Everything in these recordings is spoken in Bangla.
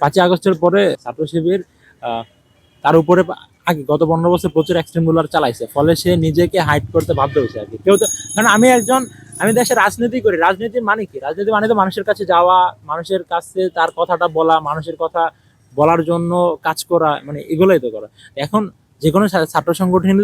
পাঁচই আগস্টের পরে ছাত্র শিবির তার উপরে আগে গত পনেরো বছর প্রচুর এক্সট্রিম রুলার চালাইছে। ফলে সে নিজেকে হাইট করতে বাধ্য হয়েছে আর কি কেউ তো কারণ আমি একজন আমি দেশে রাজনীতি করি। রাজনীতি মানে কি? রাজনীতি মানে তো মানুষের কাছে যাওয়া, মানুষের কাছে তার কথাটা বলা, মানুষের কথা বলার জন্য কাজ করা মানে এগুলোই তো করা। এখন যে কোনো ছাত্র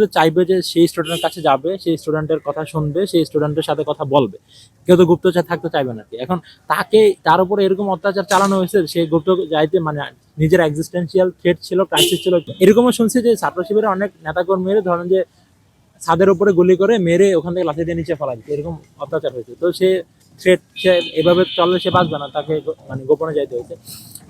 তো চাইবে যে সেই স্টুডেন্টের কাছে যাবে, সেই স্টুডেন্টের কথা শুনবে, সেই স্টুডেন্টের সাথে কথা বলবে। কেউ তো গুপ্তচর থাকতে চাইবে না কি। এখন তাকে, তার উপরে এরকম অত্যাচার চালানো হয়েছে, সে গুপ্ত যাইতে মানে নিজের এক্সিস্টেন্সিয়াল থ্রেট ছিল ক্রাইসিস ছিল। এরকমও শুনছি যে ছাত্র শিবিরের অনেক নেতাকর্মীরা ধরেন যে ছাদের উপরে গুলি করে মেরে ওখান থেকে লাথি দিয়ে নিচে ফেলা দিচ্ছে এরকম অত্যাচার হয়েছে। তো সে থ্রেট সে এভাবে চললে সে বাঁচবে না, তাকে মানে গোপনে যাইতে হয়েছে।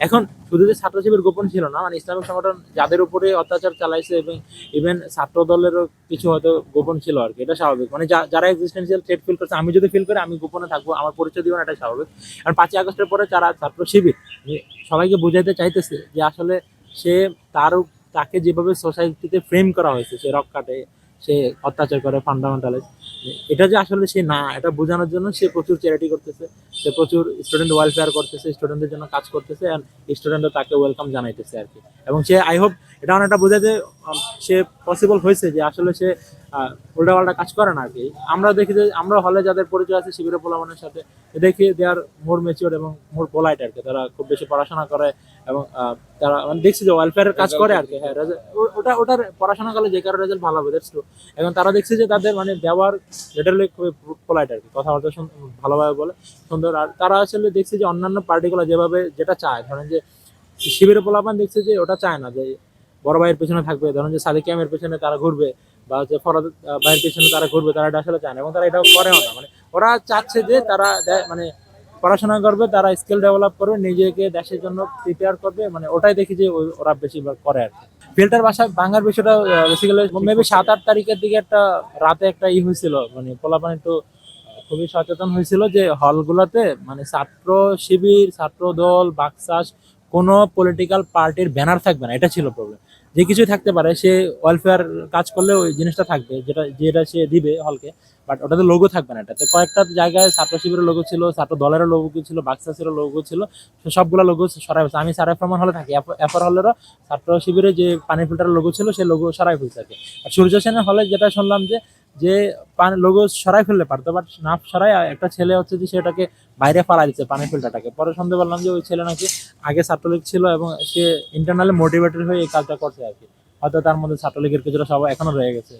এখন শুধু যে ছাত্র শিবির গোপন ছিল না মানে ইসলামিক সংগঠন যাদের উপরে অত্যাচার চালাইছে এবং ইভেন ছাত্র দলেরও কিছু হয়তো গোপন ছিল আর কি, এটা স্বাভাবিক। মানে যারা এক্সিস্টেন্সিয়াল থ্রেট ফিল করছে, আমি যদি ফিল করি, আমি গোপনে থাকব, আমার পরিচয় দিব না এটা স্বাভাবিক। আর পাঁচই আগস্টের পরে যারা ছাত্র শিবির সবাইকে বুঝাইতে চাইতেছে যে আসলে সে তার তাকে যেভাবে সোসাইটিতে ফ্রেম করা হয়েছে, সে রক কাটে সে অত্যাচার করে ফান্ডামেন্টালিস্ট এটা যে আসলে সে না এটা বোঝানোর জন্য সে প্রচুর চ্যারিটি করতেছে সে প্রচুর স্টুডেন্ট ওয়েলফেয়ার করতেছে স্টুডেন্টদের জন্য কাজ করতেছে অ্যান্ড স্টুডেন্টরা তাকে ওয়েলকাম জানাইতেছে আর কি। এবং সে আই হোপ এটা অনেকটা বোঝায় উম, সে পসিবল হয়েছে যে আসলে সে উল্টাপাল্টা কাজ করে না আর কি। আমরা দেখি যে আমরা হলে যাদের পরিচয় আছে শিবিরের পোলামানের সাথে দেখি দে আর মোর মেচিওর এবং মোর পোলাইট আর কি। তারা খুব বেশি পড়াশোনা করে এবং তারা মানে দেখছি যে ওয়েলফেয়ারের কাজ করে আর কি। হ্যাঁ ওটা ওটার পড়াশোনা করলে যে কারও রেজাল্ট ভালো হবে দ্যাটস ট্রু এখন তারা দেখছি যে তাদের মানে ব্যবহার লিটারালি খুবই পোলাইট আর কি। কথাবার্তা ভালোভাবে বলে সুন্দর। আর তারা আসলে দেখছি যে অন্যান্য পার্টিগুলো যেভাবে যেটা চায় ধরেন যে শিবিরের পোলাপান দেখছে যে ওটা চায় না যে বড় ভাইয়ের পেছনে থাকবে, ধরেন যে সাদিক ক্যামের পেছনে তারা ঘুরবে বা যে ফরাদ ভাইয়ের পেছনে তারা ঘুরবে, তারা এটা আসলে চায় না এবং তারা এটাও করেও না। মানে ওরা চাচ্ছে যে তারা মানে পড়াশোনা করবে, তারা স্কিল ডেভেলপ করবে, নিজেকে দেশের জন্য প্রিপেয়ার করবে মানে ওটাই দেখি যে ওরা বেশিরভাগ করে আর কি। ফিল্টার বাসা ভাঙার বিষয়টা বেসিক্যালি মেবি সাত আট তারিখের দিকে একটা রাতে একটা ই হয়েছিল মানে পোলাপান একটু খুবই সচেতন হয়েছিল যে হলগুলোতে মানে ছাত্র শিবির ছাত্র দল বাকসাস কোনো পলিটিক্যাল পার্টির ব্যানার থাকবে না, এটা ছিল প্রবলেম যে কিছুই থাকতে পারে, সে ওয়েলফেয়ার কাজ করলে ওই জিনিসটা থাকবে, যেটা যেটা সে দিবে হলকে বাট ওটাতে লোগো থাকবে না এটাতে কয়েকটা জায়গায় ছাত্র শিবিরের লোগো ছিল, ছাত্র দলেরও লোগো ছিল, বাক্সাসেরও লোগো ছিল সবগুলো লোগো সরাই আমি সারাই ফরমান হলে থাকি এফআর হলেরও ছাত্র শিবিরে যে পানি ফিল্টারের লোগো ছিল, সে লোগো সরাই ফুল থাকে আর সূর্য সেনের হলে যেটা শুনলাম যে যে পানি লোগো সরাই ফেললে পারতো বাট না সরাই একটা ছেলে হচ্ছে যে সেটাকে বাইরে ফালা দিচ্ছে পানি ফিল্টারটাকে। পরে শুনতে পারলাম যে ওই ছেলে নাকি আগে ছাত্রলীগ ছিল এবং সে ইন্টারনালি মোটিভেটেড হয়ে এই কাজটা করছে আর কি। হয়তো তার মধ্যে ছাত্রলীগের কিছুটা সবাই এখনও রয়ে গেছে।